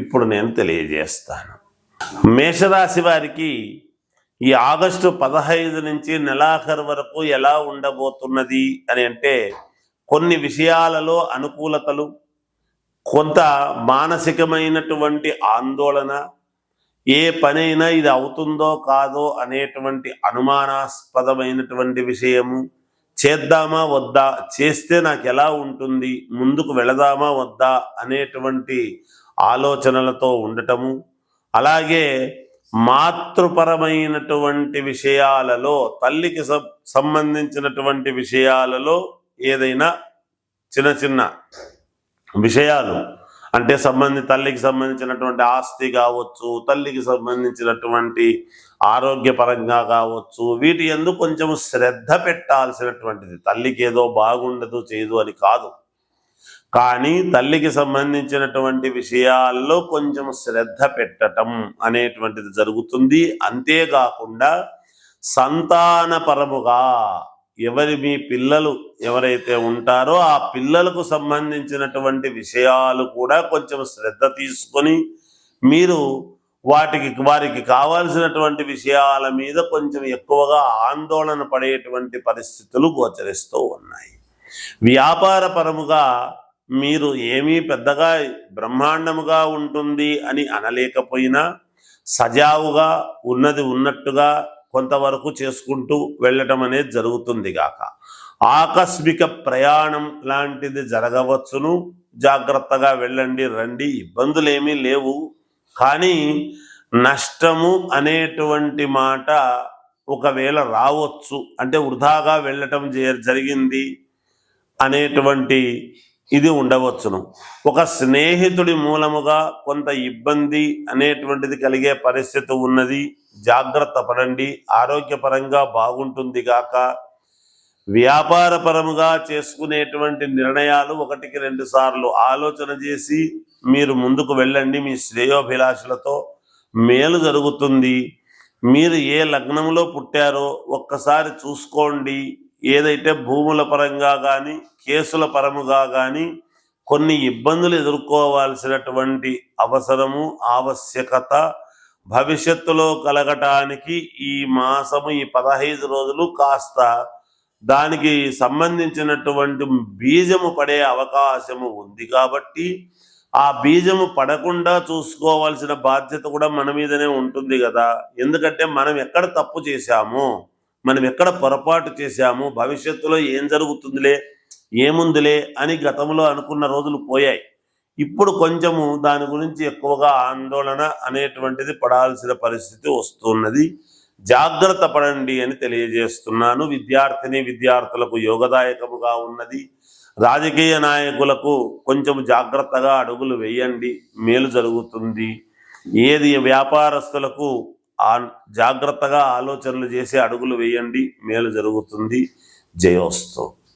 ఇప్పుడు నేను తెలియజేస్తాను. మేషరాశి వారికి ఈ ఆగస్టు పదహైదు నుంచి నెలాఖరు వరకు ఎలా ఉండబోతున్నది అని అంటే కొన్ని విషయాలలో అనుకూలతలు కొంత మానసికమైనటువంటి ఆందోళన ఏ పనైనా ఇది అవుతుందో కాదో అనేటువంటి అనుమానాస్పదమైనటువంటి విషయము. చేద్దామా వద్దా? చేస్తే నాకు ఎలా ఉంటుంది? ముందుకు వెళదామా వద్దా? అనేటువంటి ఆలోచనలతో ఉండటము అలాగే మాతృపరమైనటువంటి విషయాలలో తల్లికి సంబంధించినటువంటి విషయాలలో ఏదైనా చిన్న చిన్న విషయాలు అంటే సంబంధి తల్లికి సంబంధించినటువంటి ఆస్తి కావచ్చు తల్లికి సంబంధించినటువంటి ఆరోగ్యపరంగా కావచ్చు వీటి ఎందుకు కొంచెం శ్రద్ధ పెట్టాల్సినటువంటిది. తల్లికి ఏదో బాగుండదు చేయదు అని కాదు. కానీ తల్లికి సంబంధించినటువంటి విషయాల్లో కొంచెం శ్రద్ధ పెట్టటం అనేటువంటిది జరుగుతుంది. అంతేకాకుండా సంతానపరముగా ఎవరి మీ పిల్లలు ఎవరైతే ఉంటారో ఆ పిల్లలకు సంబంధించినటువంటి విషయాలు కూడా కొంచెం శ్రద్ధ తీసుకొని మీరు వాటికి వారికి కావాల్సినటువంటి విషయాల మీద కొంచెం ఎక్కువగా ఆందోళన పడేటువంటి పరిస్థితులు గోచరిస్తూ ఉన్నాయి. వ్యాపారపరముగా మీరు ఏమీ పెద్దగా బ్రహ్మాండముగా ఉంటుంది అని అనలేకపోయినా సజావుగా ఉన్నది ఉన్నట్టుగా కొంతవరకు చేసుకుంటూ వెళ్ళటం అనేది జరుగుతుంది గాక. ఆకస్మిక ప్రయాణం లాంటిది జరగవచ్చును. జాగ్రత్తగా వెళ్ళండి రండి ఇబ్బందులు ఏమీ లేవు. కానీ నష్టము అనేటువంటి మాట ఒకవేళ రావచ్చు అంటే వృధాగా వెళ్ళటం జరిగింది అనేటువంటి ఇది ఉండవచ్చును. ఒక స్నేహితుడి మూలముగా కొంత ఇబ్బంది అనేటువంటిది కలిగే పరిస్థితి ఉన్నది. జాగ్రత్త పడండి. ఆరోగ్యపరంగా బాగుంటుంది గాక. వ్యాపారపరముగా చేసుకునేటువంటి నిర్ణయాలు ఒకటికి రెండు సార్లు ఆలోచన చేసి మీరు ముందుకు వెళ్ళండి మీ శ్రేయోభిలాషులతో. మేలు జరుగుతుంది. మీరు ఏ లగ్నంలో పుట్టారో ఒక్కసారి చూసుకోండి. ఏదైతే భూముల పరంగా కానీ కేసుల పరముగా కానీ కొన్ని ఇబ్బందులు ఎదుర్కోవాల్సినటువంటి అవసరము ఆవశ్యకత భవిష్యత్తులో కలగటానికి ఈ మాసము ఈ పదహైదు రోజులు కాస్త దానికి సంబంధించినటువంటి బీజము పడే అవకాశము ఉంది కాబట్టి ఆ బీజము పడకుండా చూసుకోవాల్సిన బాధ్యత కూడా మన మీదనే ఉంటుంది కదా. ఎందుకంటే మనం ఎక్కడ తప్పు చేశాము మనం ఎక్కడ పొరపాటు చేశాము భవిష్యత్తులో ఏం జరుగుతుందిలే ఏముందిలే అని గతంలో అనుకున్న రోజులు పోయాయి. ఇప్పుడు కొంచెము దాని గురించి ఎక్కువగా ఆందోళన అనేటువంటిది పడాల్సిన పరిస్థితి వస్తున్నది. జాగ్రత్త పడండి అని తెలియజేస్తున్నాను. విద్యార్థిని విద్యార్థులకు యోగదాయకముగా ఉన్నది. రాజకీయ నాయకులకు కొంచెం జాగ్రత్తగా అడుగులు వేయండి. మేలు జరుగుతుంది. ఏది వ్యాపారస్తులకు ఆ జాగ్రత్తగా ఆలోచనలు చేసి అడుగులు వేయండి. మేలు జరుగుతుంది. జయోస్తు.